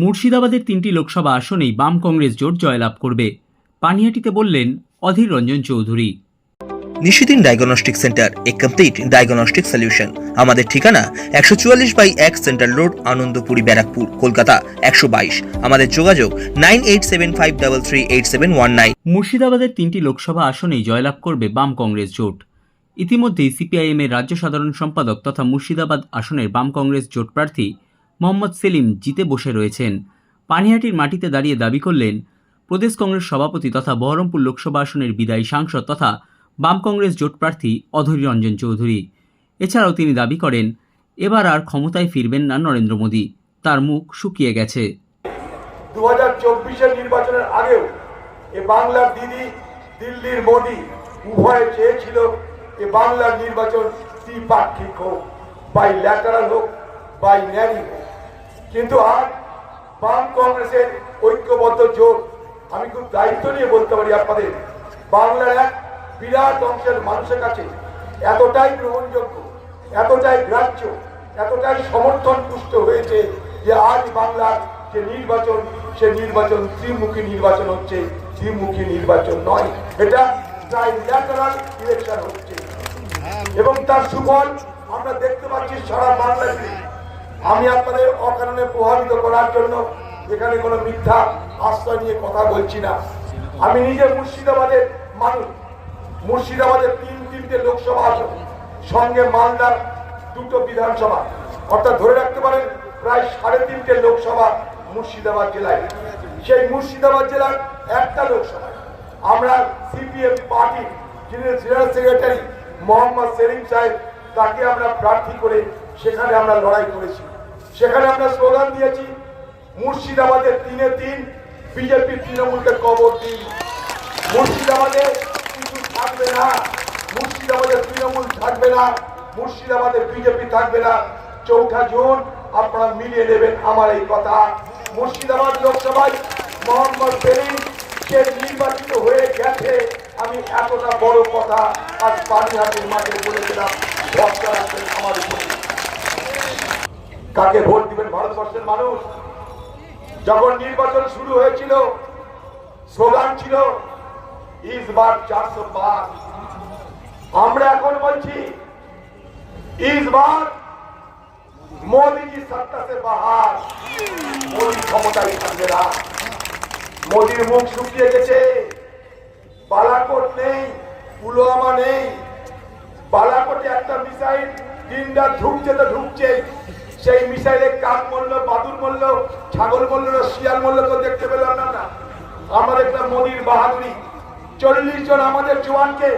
মুর্শিদাবাদের তিনটি লোকসভা আসনেই বাম কংগ্রেস জোট জয়লাভ করবে। পানিহাটিতে বললেন Adhir Ranjan Chowdhury. Nishidin diagnostic centre a complete diagnostic solution আমাদের ঠিকানা একশো চুয়াল্লিশ বাই এক সেন্ট্রাল রোড আনন্দপুরি ব্যারাকপুর কলকাতা একশো বাইশ। আমাদের যোগাযোগ nine eight seven five double three eight seven one nine. মুর্শিদাবাদের তিনটি লোকসভা আসনেই জয়লাভ করবে বাম কংগ্রেস জোট। ইতিমধ্যেই সিপিআইএম এর রাজ্য সাধারণ সম্পাদক তথা মুর্শিদাবাদ আসনের বাম কংগ্রেস জোট প্রার্থী মোহাম্মদ সেলিম জিতে বসে রয়েছেন। পানিহাটির মাটিতে দাঁড়িয়ে দাবি করলেন, প্রদেশ কংগ্রেস সভাপতি তথা বহরমপুর লোকসভা আসনের বিদায়ী সাংসদ তথা বাম কংগ্রেস জোট প্রার্থী অধীর রঞ্জন চৌধুরী। এছাড়াও তিনি দাবি করেন, এবার আর ক্ষমতায় ফিরবেন না নরেন্দ্র মোদী। তার মুখ শুকিয়ে গেছে। দু হাজার নির্বাচনের আগেও এ বাংলার দিদি দিল্লির মোদি উভয়ে চেয়েছিল, এ বাংলার নির্বাচন দ্বিপাক্ষিক হোক বাই ল্যাটারাল হোক বাই ন্যারি কিন্তু আজ বাম কংগ্রেসের ঐক্যবদ্ধ জোট, আমি খুব দায়িত্ব নিয়ে বলতে পারি আপনাদের, বাংলার এক বিরাট অংশের মানুষের কাছে এতটাই গ্রহণযোগ্য, এতটাই গ্রাহ্য, এতটাই সমর্থন পুষ্ট হয়েছে যে আজ বাংলার যে নির্বাচন, সে নির্বাচন ত্রিমুখী নির্বাচন হচ্ছে, ত্রিমুখী নির্বাচন নয়। এটা ট্রাইল্যাটারাল ইলেকশন হচ্ছে। এবং তার সুফল আমরা দেখতে পাচ্ছি সারা বাংলাদেশে। আমি আপনাদের অকারণে প্রভাবিত করার জন্য এখানে কোনো মিথ্যা আশ্রয় নিয়ে কথা বলছি না। আমি নিজে মুর্শিদাবাদের মানুষ। মুর্শিদাবাদের তিন তিনটে লোকসভা আসন, সঙ্গে মালদার দুটো বিধানসভা। অর্থাৎ ধরে রাখতে পারেন, প্রায় সাড়ে তিনটে লোকসভা মুর্শিদাবাদ জেলায়। সেই মুর্শিদাবাদ জেলার একটা লোকসভা। আমরা সিপিএম পার্টি যিনি জেনারেল সেক্রেটারি, মোহাম্মদ সেলিম সাহেব তাকে আমরা প্রার্থী করে সেখানে আমরা লড়াই করেছি। সেখানে আমরা স্লোগান দিয়েছি মুর্শিদাবাদের তিনে তিন বিজেপি তৃণমূলকে কবর দিন। মুর্শিদাবাদে কিছু থাকবে না মুর্শিদাবাদের তৃণমূল থাকবে না মুর্শিদাবাদের বিজেপি থাকবে না। চৌঠা জুন, আপনারা মিলিয়ে নেবেন আমার এই কথা। মুর্শিদাবাদ লোকসভায় মোহাম্মদ সেলিম সে নির্বাচিত হয়ে গেছে। আমি এতটা বড় কথা আজ পানিহাটির মাঠে বলেছিলাম। কাকে ভোট দিবেন ভারতবর্ষের মানুষ? যখন নির্বাচন শুরু হয়েছিল, স্লোগান ছিল ইসবার চারশো পাঁচ। আমরা এখন বলছি ইসবার মোদীজি সত্তা সে বাহার মোদী ক্ষমতায় থাকবে না। মোদীর মুখ শুকিয়ে গেছে। বালাকোট নেই, পুলওয়ামা নেই। বালাকোটে একটা মিসাইল দিনটা ঢুকছে তো ঢুকছে সেই মিসাইলে কাক মরল, বাদুর মরল, ছাগল মরল, না শিয়াল মরল তো দেখতে পেলাম না না আমরা একটা মোদীর বাহাদুরি। চল্লিশ জন আমাদের জওয়ানকে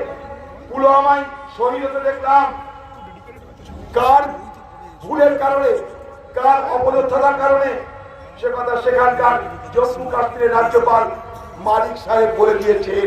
পুলওয়ামায় শহীদ হতে দেখলাম। কার ভুলের কারণে, কার অপদর্থতার কারণে? সে কথা সেখানকার জম্মু কাশ্মীরের রাজ্যপাল মালিক সাহেব বলে দিয়েছেন।